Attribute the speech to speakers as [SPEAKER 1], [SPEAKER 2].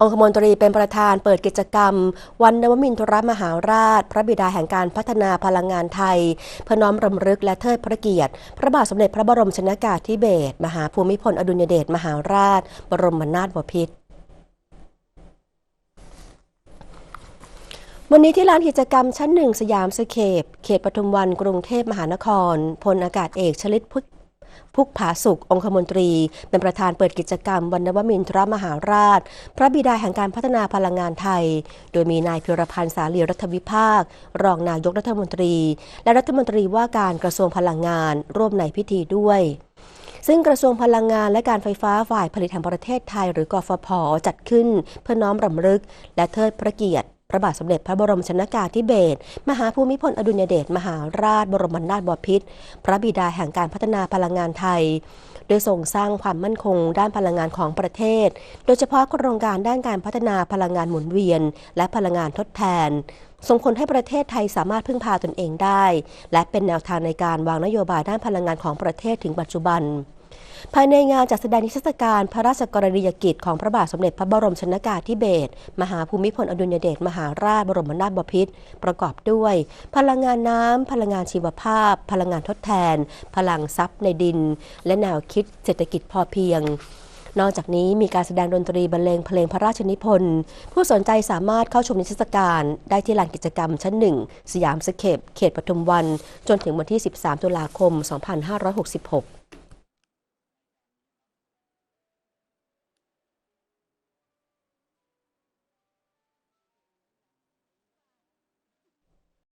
[SPEAKER 1] องคมนตรีเป็นประธานเปิดกิจกรรม วันนวมินทรมหาราช พระบิดาแห่งการพัฒนาพลังงานไทย เพื่อน้อมรำลึกและเทิดพระเกียรติ พระบาทสมเด็จพระบรมชนากาธิเบศรมหาภูมิพลอดุลยเดชมหาราช บรมนาถบพิตรวันนี้ที่ลานกิจกรรมชั้นหนึ่งสยามสเคปเขตปทุมวันกรุงเทพมหานคร พลอากาศเอกชลิตพุทธ พุกผาสุข องคมนตรี เป็นประธานเปิดกิจกรรมวันนวมินทรมหาราช พระบิดาแห่งการพัฒนาพลังงานไทย โดยมีนายพิรพันธ์สาลีรัฐวิภาค รองนายกรัฐมนตรี และรัฐมนตรีว่าการกระทรวงพลังงาน ร่วมในพิธีด้วยซึ่งกระทรวงพลังงานและการไฟฟ้าฝ่ายผลิตแห่งประเทศไทย หรือกฟผ จัดขึ้นเพื่อน้อมรำลึก และเทิดพระเกียรติ ระบาทสมเด็จพระบรมชนากาธิเบศรมหาภูมิพลอดุลยเดชมหาราชบรมนาถบพิตรพระบิดาแห่งการพัฒนาพลังงานไทยโดยส่งสร้างความมั่นคงด้านพลังงานของประเทศ โดยเฉพาะโครงการด้านการพัฒนาพลังงานหมุนเวียน และพลังงานทดแทน ส่งผลให้ประเทศไทยสามารถพึ่งพาตนเองได้ และเป็นแนวทางในการวางนโยบายด้านพลังงานของประเทศถึงปัจจุบัน ภายในงานจัดแสดงนิทรรศการพระราชกรณียกิจของพระบาทสมเด็จพระบรมชนากาธิเบศรมหาภูมิพลอดุลยเดชมหาราชบรมนาถบพิตรประกอบด้วย พลังงานน้ำ พลังงานชีวภาพ พลังงานทดแทน พลังทรัพย์ในดิน และแนวคิดเศรษฐกิจพอเพียงนอกจากนี้มีการแสดงดนตรีบรรเลงเพลงพระราชนิพนธ์ผู้สนใจสามารถเข้าชมนิทรรศการได้ที่ลานกิจกรรมชั้นหนึ่งสยามสเคปเขตปทุมวัน จนถึงวันที่ 13 ตุลาคม 2566